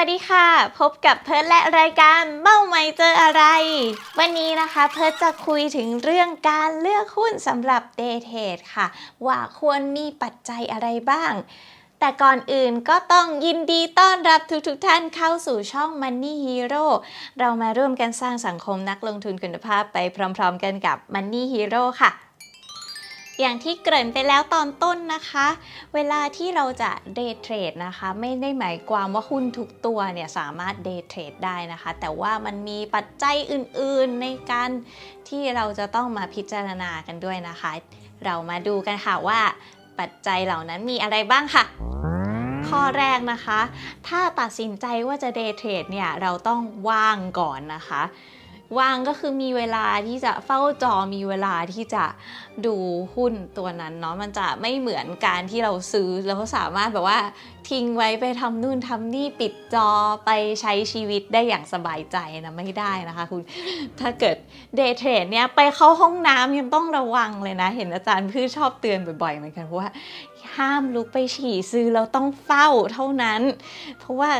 วัสดีค่ะ พบกับเพิร์ดและรายการเบ้าไม่เจออะไร วันนี้นะคะเพิร์ดจะคุยถึงเรื่องการเลือกหุ้นสำหรับเดย์เทดค่ะ ว่าควรมีปัจจัยอะไรบ้าง แต่ก่อนอื่นก็ต้องยินดีต้อนรับทุกๆทท่านเข้าสู่ช่อง Money Hero เรามาร่วมกันสร้างสังคมนักลงทุนคุณภาพไปพร้อม ๆ กันกับ Money Hero ค่ะ อย่างที่เกริ่นไปแล้วตอนต้นนะคะ เวลาที่เราจะเดย์เทรดนะคะ ไม่ได้หมายความว่าหุ้นทุกตัวเนี่ยสามารถเดย์เทรดได้นะคะ แต่ว่ามันมีปัจจัยอื่นๆในการที่เราจะต้องมาพิจารณากันด้วยนะคะ เรามาดูกันค่ะว่าปัจจัยเหล่านั้นมีอะไรบ้างค่ะข้อแรกนะคะ ถ้าตัดสินใจว่าจะเดย์เทรดเนี่ย เราต้องว่างก่อนนะคะ ว่างก็คือมีเวลาที่จะเฝ้าจอมีเวลาที่จะดูหุ้นตัวนั้นเนาะมันจะไม่เหมือนการที่เราซื้อแล้วสามารถแบบว่าทิ้งไว้ไปทำนู่นทำนี่ปิดจอไปใช้ชีวิตได้อย่างสบายใจนะไม่ได้นะคะคุณถ้าเกิดเดย์เทรดเนี่ยไปเข้าห้องน้ำยังต้องระวังเลยนะ เห็นอาจารย์พืชชอบเตือนบ่อยๆเหมือนกันเพราะว่าห้ามลุกไปฉี่ซื้อเราต้องเฝ้าเท่านั้น เพราะว่า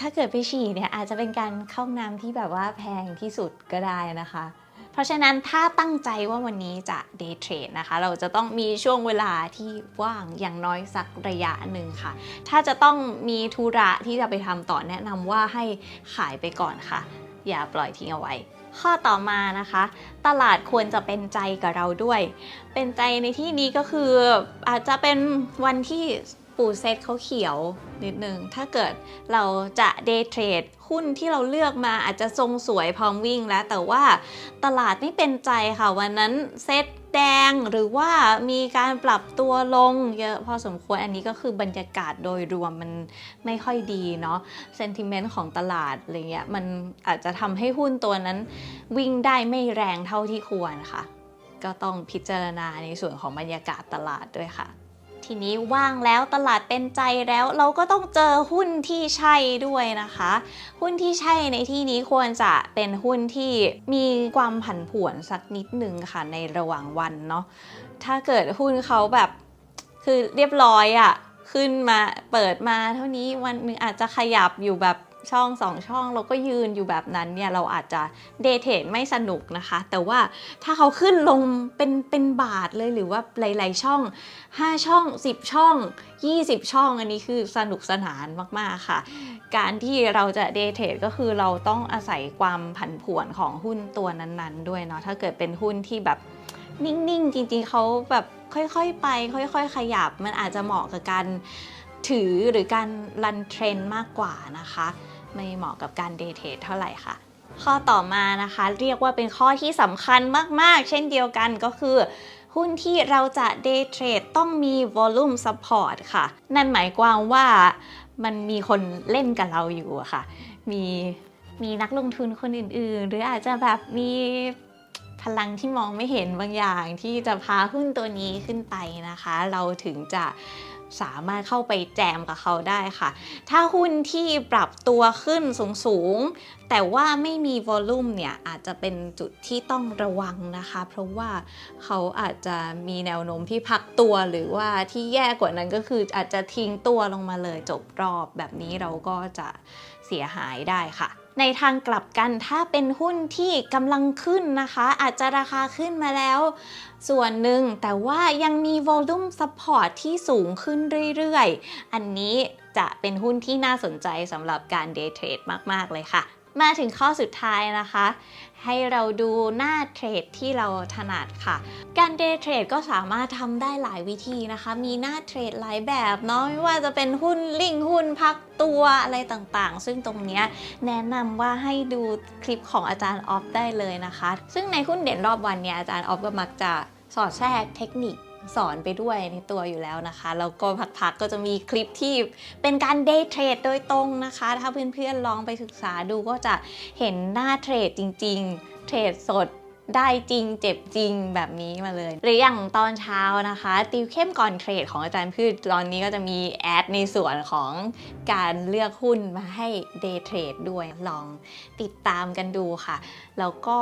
ถ้าเกิดไปฉี่เนี่ยอาจจะเป็นการเข้าน้ำที่แบบว่าแพงที่สุดก็ได้นะคะ เพราะฉะนั้นถ้าตั้งใจว่าวันนี้จะเดย์เทรดนะคะ เราจะต้องมีช่วงเวลาที่ว่างอย่างน้อยสักระยะหนึ่งค่ะ ถ้าจะต้องมีธุระที่จะไปทำต่อแนะนำว่าให้ขายไปก่อนค่ะ อย่าปล่อยทิ้งเอาไว้ ข้อต่อมานะคะ ตลาดควรจะเป็นใจกับเราด้วย เป็นใจในที่นี้ก็คืออาจจะเป็นวันที่ ปูเซตเขาเขียวนิดนึง ถ้าเกิดเราจะเดย์เทรดหุ้นที่เราเลือกมาอาจจะทรงสวยพร้อมวิ่งแล้ว แต่ว่าตลาดไม่เป็นใจค่ะ วันนั้นเซตแดงหรือว่ามีการปรับตัวลงเยอะพอสมควรอันนี้ก็คือบรรยากาศโดยรวมมันไม่ค่อยดีเนาะเซนติเมนต์ของตลาดอะไรเงี้ยมันอาจจะทำให้หุ้นตัวนั้นวิ่งได้ไม่แรงเท่าที่ควรค่ะ ก็ต้องพิจารณาในส่วนของบรรยากาศตลาดด้วยค่ะ ทีนี้ว่างแล้วตลาดเป็นใจแล้วเราก็ต้องเจอหุ้นที่ใช่ด้วยนะคะ หุ้นที่ใช่ในที่นี้ควรจะเป็นหุ้นที่มีความผันผวนสักนิดหนึ่งค่ะในระหว่างวันเนาะถ้าเกิดหุ้นเขาแบบคือเรียบร้อยอะขึ้นมาเปิดมาเท่านี้วันหนึงอาจจะขยับอยู่แบบ ช่องสองช่องเราก็ยืนอยู่แบบนั้นเนี่ยเราอาจจะเดทเทไม่สนุกนะคะ แต่ว่าถ้าเขาขึ้นลงเป็นเป็นบาทเลยหรือว่าหลายๆช่อง 5 ช่อง 10 ช่อง 20 ช่องอันนี้คือสนุกสนานมากๆค่ะ การที่เราจะเดย์เทก็คือเราต้องอาศัยความผันผวนของหุ้นตัวนั้นๆ ด้วยเนาะถ้าเกิดเป็นหุ้นที่แบบนิ่งๆ จริงๆ เขาแบบค่อยๆ ไป ค่อยๆ ขยับ มันอาจจะเหมาะกับการถือหรือการรันเทรนมากกว่านะคะ ไม่เหมาะกับการเดย์เทเท่าไหร่ค่ะ ข้อต่อมานะคะ เรียกว่าเป็นข้อที่สำคัญมากๆ เช่นเดียวกันก็คือหุ้นที่เราจะเดย์เทรดต้องมี volume support ค่ะ นั่นหมายความว่ามันมีคนเล่นกับเราอยู่ค่ะ มีมีนักลงทุนคนอื่นๆ หรืออาจจะแบบมีพลังที่มองไม่เห็นบางอย่างที่จะพาหุ้นตัวนี้ขึ้นไปนะคะ เราถึงจะ สามารถเข้าไปแจมกับเขาได้ค่ะ ถ้าหุ้นที่ปรับตัวขึ้นสูงๆ แต่ว่าไม่มีวอลลุ่มเนี่ยอาจจะเป็นจุดที่ต้องระวังนะคะ เพราะว่าเขาอาจจะมีแนวโน้มที่พักตัวหรือว่าที่แย่กว่านั้นก็คืออาจจะทิ้งตัวลงมาเลยจบรอบแบบนี้เราก็จะเสียหายได้ค่ะ ในทางกลับกันถ้าเป็นหุ้นที่กำลังขึ้นนะคะ อาจจะราคาขึ้นมาแล้ว ส่วนหนึ่งแต่ว่ายังมี volume support ที่สูงขึ้นเรื่อยๆ อันนี้จะเป็นหุ้นที่น่าสนใจสำหรับการ day trade มาก ๆ เลยค่ะ มาถึงข้อสุดท้ายนะคะ ให้เราดูหน้าเทรดที่เราถนัดค่ะ การ day trade ก็สามารถทำได้หลายวิธีนะคะ มีหน้าเทรดหลายแบบเนาะไม่ว่าจะเป็นหุ้นลิงหุ้นพักตัวอะไรต่างๆ ซึ่งตรงเนี้ยแนะนำว่าให้ดูคลิปของอาจารย์ออฟได้เลยนะคะ ซึ่งในหุ้นเด่นรอบวันเนี่ยอาจารย์ออฟก็มักจะสอดแทรกเทคนิค สอนไปด้วยในตัวอยู่แล้วนะคะ แล้วก็พักๆก็จะมีคลิปที่เป็นการเดย์เทรดโดยตรงนะคะ ถ้าเพื่อนๆลองไปศึกษาดูก็จะเห็นหน้าเทรดจริง ๆ เทรดสดได้จริงเจ็บจริงแบบนี้มาเลย หรืออย่างตอนเช้านะคะ ติวเข้มก่อนเทรดของอาจารย์พืชตอนนี้ก็จะมีแอดในส่วนของการเลือกหุ้นมาให้เดย์เทรดด้วยลองติดตามกันดูค่ะ แล้วก็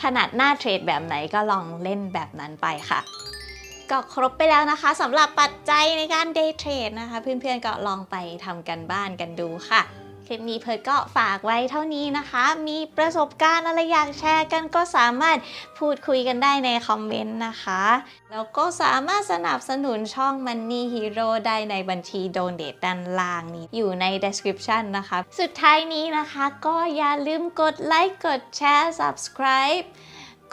ถนัดหน้าเทรดแบบไหนก็ลองเล่นแบบนั้นไปค่ะ ก็ครบไปแล้วนะคะสำหรับปัจจัยในการเดย์เทรดนะคะ เพื่อนๆก็ลองไปทำกันบ้านกันดูค่ะ คลิปนี้เพิร์ดก็ฝากไว้เท่านี้นะคะ มีประสบการณ์อะไรอยากแชร์กันก็สามารถพูดคุยกันได้ในคอมเมนต์นะคะ แล้วก็สามารถสนับสนุนช่อง Money Hero ได้ในบัญชี Donate ด้านล่างนี้อยู่ใน description นะคะ สุดท้ายนี้นะคะ ก็อย่าลืมกดไลค์กดแชร์ subscribe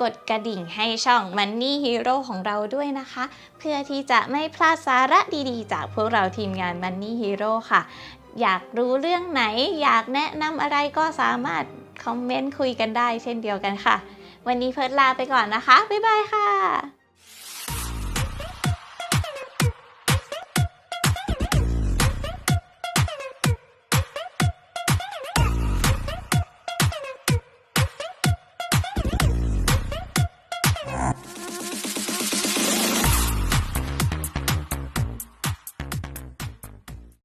กดกระดิ่งให้ช่อง Money Hero ของเราด้วยนะคะ เพื่อที่จะไม่พลาดสาระดีๆ จากพวกเราทีมงาน Money Hero ค่ะ อยากรู้เรื่องไหน อยากแนะนำอะไรก็สามารถคอมเมนต์คุยกันได้เช่นเดียวกันค่ะ วันนี้เพิร์ดลาไปก่อนนะคะ บ๊ายบายค่ะ